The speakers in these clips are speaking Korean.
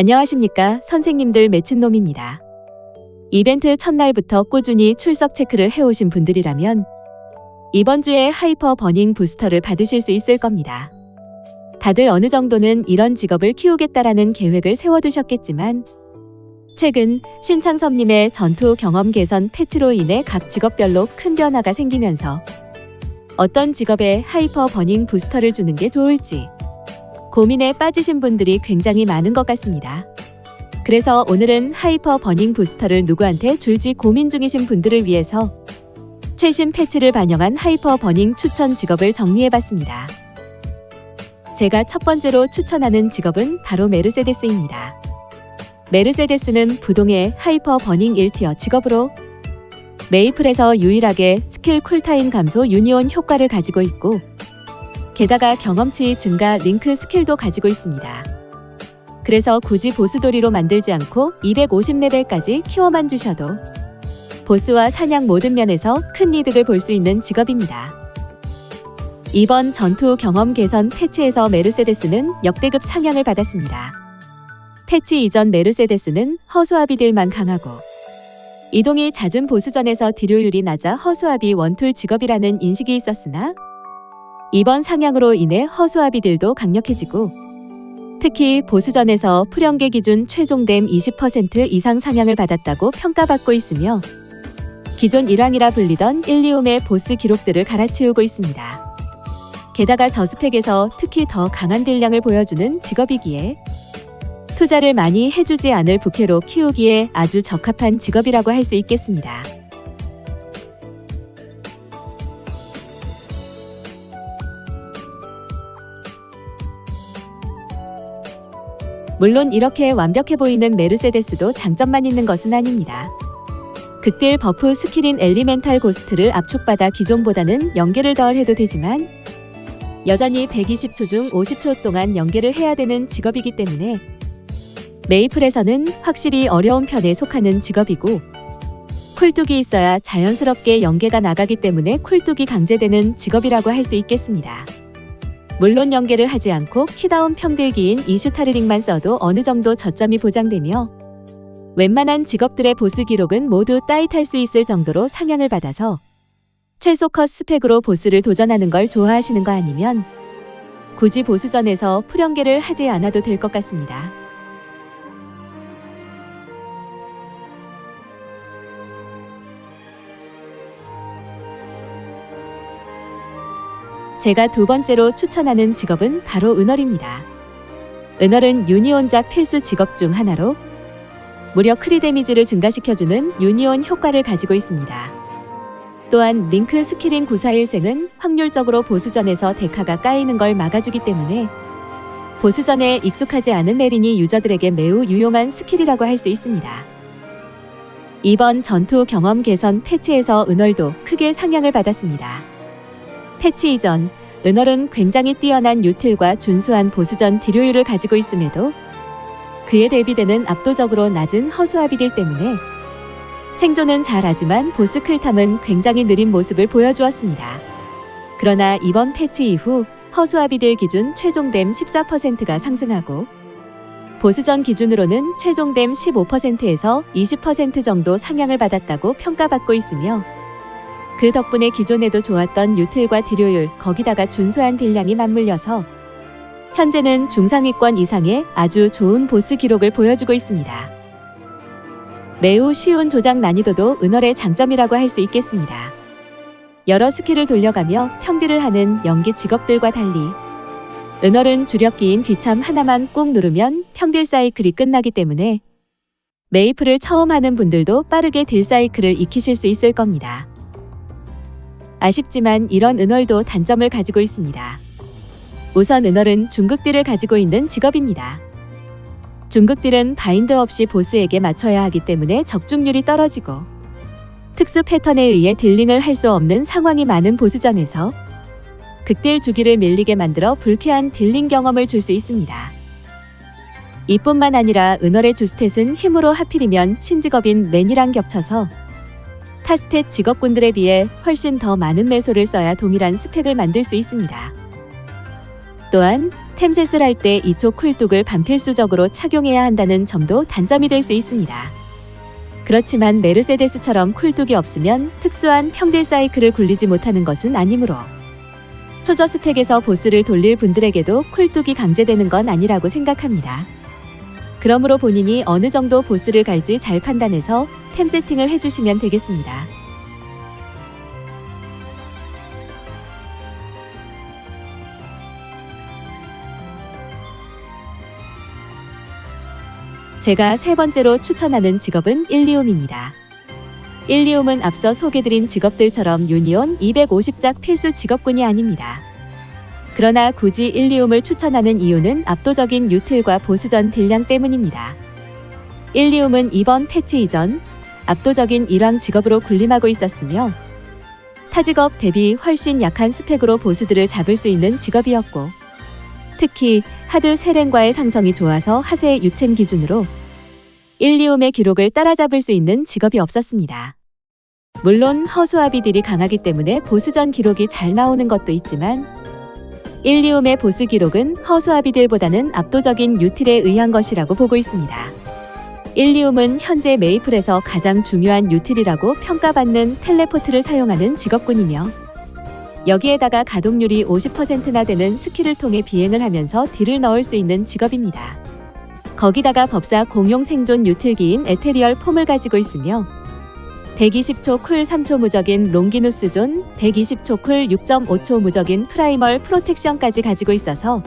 안녕하십니까 선생님들 매친놈입니다. 이벤트 첫날부터 꾸준히 출석 체크를 해오신 분들이라면 이번 주에 하이퍼 버닝 부스터를 받으실 수 있을 겁니다. 다들 어느 정도는 이런 직업을 키우겠다라는 계획을 세워두셨겠지만 최근 신창섭님의 전투 경험 개선 패치로 인해 각 직업별로 큰 변화가 생기면서 어떤 직업에 하이퍼 버닝 부스터를 주는 게 좋을지 고민에 빠지신 분들이 굉장히 많은 것 같습니다. 그래서 오늘은 하이퍼 버닝 부스터를 누구한테 줄지 고민 중이신 분들을 위해서 최신 패치를 반영한 하이퍼 버닝 추천 직업을 정리해봤습니다. 제가 첫 번째로 추천하는 직업은 바로 메르세데스입니다. 메르세데스는 부동의 하이퍼 버닝 1티어 직업으로 메이플에서 유일하게 스킬 쿨타임 감소 유니온 효과를 가지고 있고 게다가 경험치 증가 링크 스킬도 가지고 있습니다. 그래서 굳이 보스돌이로 만들지 않고 250레벨까지 키워만 주셔도 보스와 사냥 모든 면에서 큰 이득을 볼 수 있는 직업입니다. 이번 전투 경험 개선 패치에서 메르세데스는 역대급 상향을 받았습니다. 패치 이전 메르세데스는 허수아비들만 강하고 이동이 잦은 보스전에서 딜효율이 낮아 허수아비 원툴 직업이라는 인식이 있었으나 이번 상향으로 인해 허수아비들도 강력해지고 특히 보스전에서 풀연계 기준 최종댐 20% 이상 상향을 받았다고 평가받고 있으며 기존 1왕이라 불리던 일리움의 보스 기록들을 갈아치우고 있습니다. 게다가 저스펙에서 특히 더 강한 딜량을 보여주는 직업이기에 투자를 많이 해주지 않을 부캐로 키우기에 아주 적합한 직업이라고 할 수 있겠습니다. 물론 이렇게 완벽해 보이는 메르세데스도 장점만 있는 것은 아닙니다. 극딜 버프 스킬인 엘리멘탈 고스트를 압축받아 기존보다는 연계를 덜 해도 되지만 여전히 120초 중 50초 동안 연계를 해야 되는 직업이기 때문에 메이플에서는 확실히 어려운 편에 속하는 직업이고 쿨뚝이 있어야 자연스럽게 연계가 나가기 때문에 쿨뚝이 강제되는 직업이라고 할 수 있겠습니다. 물론 연계를 하지 않고 키다운 평들기인 이슈타르링만 써도 어느 정도 저점이 보장되며 웬만한 직업들의 보스 기록은 모두 따잇할 수 있을 정도로 상향을 받아서 최소 컷 스펙으로 보스를 도전하는 걸 좋아하시는 거 아니면 굳이 보스전에서 풀연계를 하지 않아도 될 것 같습니다. 제가 두 번째로 추천하는 직업은 바로 은얼입니다. 은얼은 유니온작 필수 직업 중 하나로 무려 크리 데미지를 증가시켜주는 유니온 효과를 가지고 있습니다. 또한 링크 스킬인 941생은 확률적으로 보스전에서 데카가 까이는 걸 막아주기 때문에 보스전에 익숙하지 않은 메린이 유저들에게 매우 유용한 스킬이라고 할 수 있습니다. 이번 전투 경험 개선 패치에서 은얼도 크게 상향을 받았습니다. 패치 이전, 은얼은 굉장히 뛰어난 유틸과 준수한 보스전 딜효율을 가지고 있음에도 그에 대비되는 압도적으로 낮은 허수아비들 때문에 생존은 잘하지만 보스 클탐은 굉장히 느린 모습을 보여주었습니다. 그러나 이번 패치 이후 허수아비들 기준 최종댐 14%가 상승하고 보스전 기준으로는 최종댐 15%에서 20% 정도 상향을 받았다고 평가받고 있으며 그 덕분에 기존에도 좋았던 유틸과 딜효율 거기다가 준수한 딜량이 맞물려서 현재는 중상위권 이상의 아주 좋은 보스 기록을 보여주고 있습니다. 매우 쉬운 조작 난이도도 은월의 장점이라고 할 수 있겠습니다. 여러 스킬을 돌려가며 평딜을 하는 연기 직업들과 달리 은월은 주력기인 귀참 하나만 꾹 누르면 평딜 사이클이 끝나기 때문에 메이플을 처음 하는 분들도 빠르게 딜 사이클을 익히실 수 있을 겁니다. 아쉽지만 이런 은월도 단점을 가지고 있습니다. 우선 은월은 중극딜을 가지고 있는 직업입니다. 중극딜은 바인드 없이 보스에게 맞춰야 하기 때문에 적중률이 떨어지고 특수 패턴에 의해 딜링을 할 수 없는 상황이 많은 보스전에서 극딜 주기를 밀리게 만들어 불쾌한 딜링 경험을 줄 수 있습니다. 이뿐만 아니라 은월의 주스탯은 힘으로 하필이면 신직업인 맨이랑 겹쳐서 타스탯 직업군들에 비해 훨씬 더 많은 매소를 써야 동일한 스펙을 만들 수 있습니다. 또한 템셋을 할때 이쪽 쿨뚝을 반필수적으로 착용해야 한다는 점도 단점이 될 수 있습니다. 그렇지만 메르세데스처럼 쿨뚝이 없으면 특수한 평딜 사이클을 굴리지 못하는 것은 아니므로 초저 스펙에서 보스를 돌릴 분들에게도 쿨뚝이 강제되는 건 아니라고 생각합니다. 그러므로 본인이 어느 정도 보스를 갈지 잘 판단해서 템 세팅을 해주시면 되겠습니다. 제가 세 번째로 추천하는 직업은 일리움입니다. 일리움은 앞서 소개드린 직업들처럼 유니온 250작 필수 직업군이 아닙니다. 그러나 굳이 일리움을 추천하는 이유는 압도적인 유틸과 보스전 딜량 때문입니다. 일리움은 이번 패치 이전 압도적인 일왕 직업으로 군림하고 있었으며 타 직업 대비 훨씬 약한 스펙으로 보스들을 잡을 수 있는 직업이었고 특히 하드 세렌과의 상성이 좋아서 하세 유챔 기준으로 일리움의 기록을 따라잡을 수 있는 직업이 없었습니다. 물론 허수아비들이 강하기 때문에 보스전 기록이 잘 나오는 것도 있지만 일리움의 보스 기록은 허수아비들보다는 압도적인 유틸에 의한 것이라고 보고 있습니다. 일리움은 현재 메이플에서 가장 중요한 유틸이라고 평가받는 텔레포트를 사용하는 직업군이며 여기에다가 가동률이 50%나 되는 스킬을 통해 비행을 하면서 딜을 넣을 수 있는 직업입니다. 거기다가 법사 공용 생존 유틸기인 에테리얼 폼을 가지고 있으며 120초 쿨 3초 무적인 롱기누스 존, 120초 쿨 6.5초 무적인 프라이멀 프로텍션까지 가지고 있어서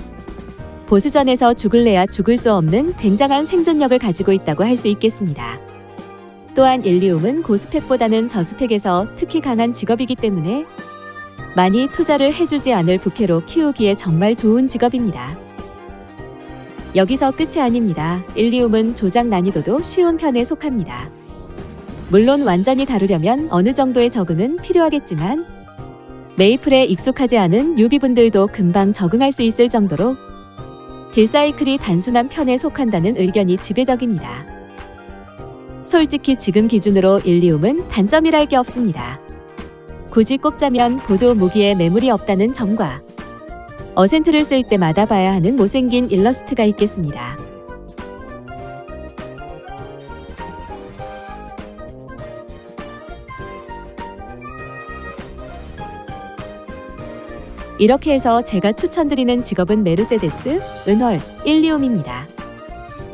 보스전에서 죽을래야 죽을 수 없는 굉장한 생존력을 가지고 있다고 할 수 있겠습니다. 또한 일리움은 고스펙보다는 저스펙에서 특히 강한 직업이기 때문에 많이 투자를 해주지 않을 부캐로 키우기에 정말 좋은 직업입니다. 여기서 끝이 아닙니다. 일리움은 조작 난이도도 쉬운 편에 속합니다. 물론 완전히 다루려면 어느 정도의 적응은 필요하겠지만 메이플에 익숙하지 않은 유비분들도 금방 적응할 수 있을 정도로 딜사이클이 단순한 편에 속한다는 의견이 지배적입니다. 솔직히 지금 기준으로 일리움은 단점이랄 게 없습니다. 굳이 꼽자면 보조 무기에 매물이 없다는 점과 어센트를 쓸 때마다 봐야 하는 못생긴 일러스트가 있겠습니다. 이렇게 해서 제가 추천드리는 직업은 메르세데스, 은월, 일리움입니다.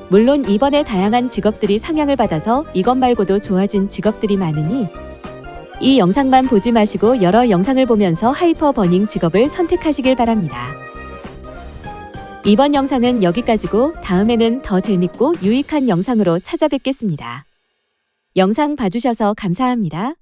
물론 이번에 다양한 직업들이 상향을 받아서 이것 말고도 좋아진 직업들이 많으니 이 영상만 보지 마시고 여러 영상을 보면서 하이퍼 버닝 직업을 선택하시길 바랍니다. 이번 영상은 여기까지고 다음에는 더 재밌고 유익한 영상으로 찾아뵙겠습니다. 영상 봐주셔서 감사합니다.